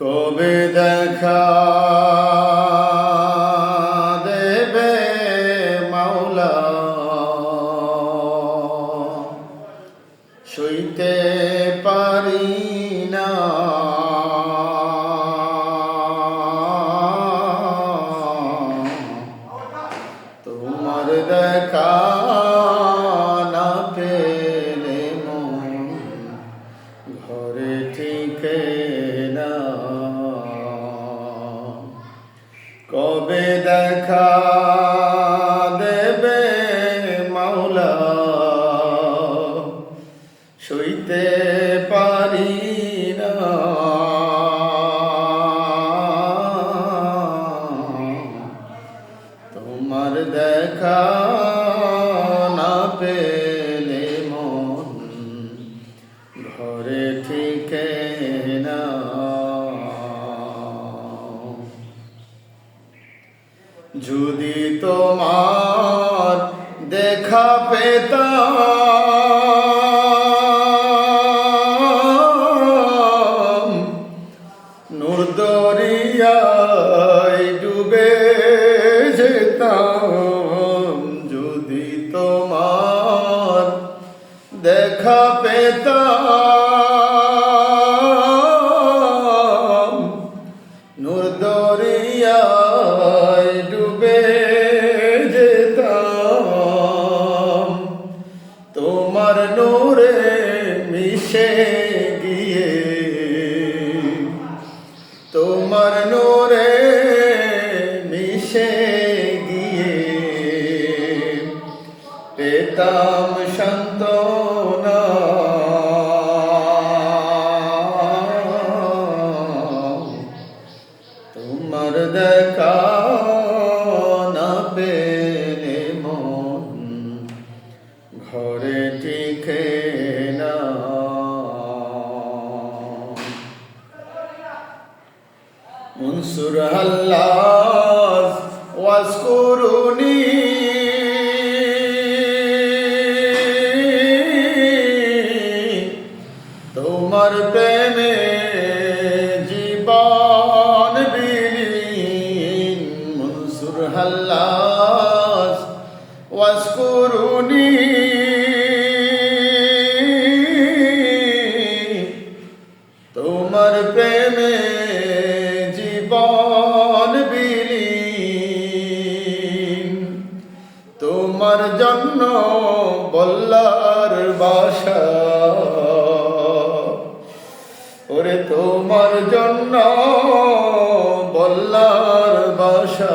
কবে দেখা দেবে মাওলা? সইতে পারি না। তোমার দেখা দেখা দেবে পারি না। তোমার দেখা না পেলে যদি তোমার দেখা পেতাম নূর ডুবে যেতাম যদি তোমার দেখা পেতাম তোমার নূরে মিশে গিয়ে। তোমার নূরে মিশে গিয়ে। পেতাম সান্ত্বনা। তোমার দেখা ঘরে টিকে না। মনসুর আল্লাহ তোমার জন্য বল্লার বাসা। ওরে তোমার জন্য বল্লার বাসা।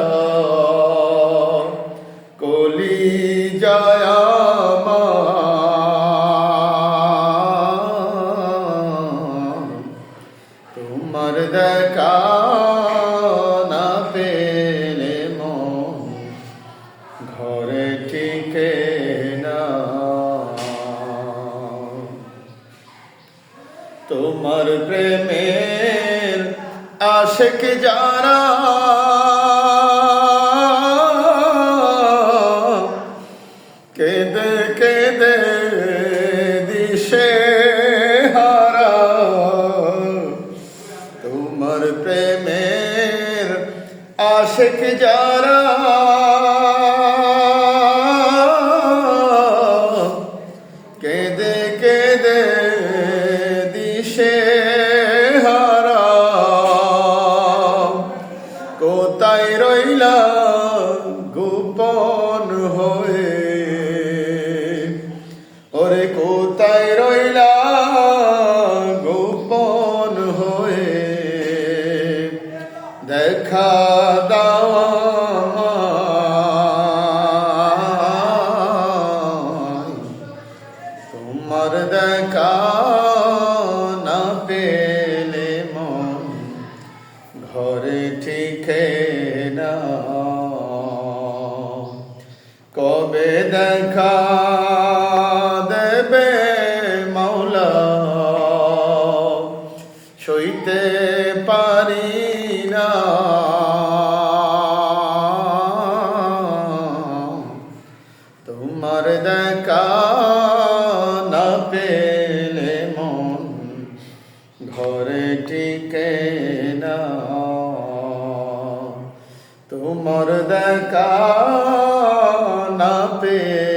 প্রেমের আশেক যারা কেঁদে কেঁদে দিশে হারা তোমার প্রেমের আশেক যারা ঘরে ঠিকে না। কবে দেখা দেবে মাওলা? সইতে পারি না। তোমার দেখা না পেলে মন ঘরে ঠিক না। তোমার দেখা না পেয়ে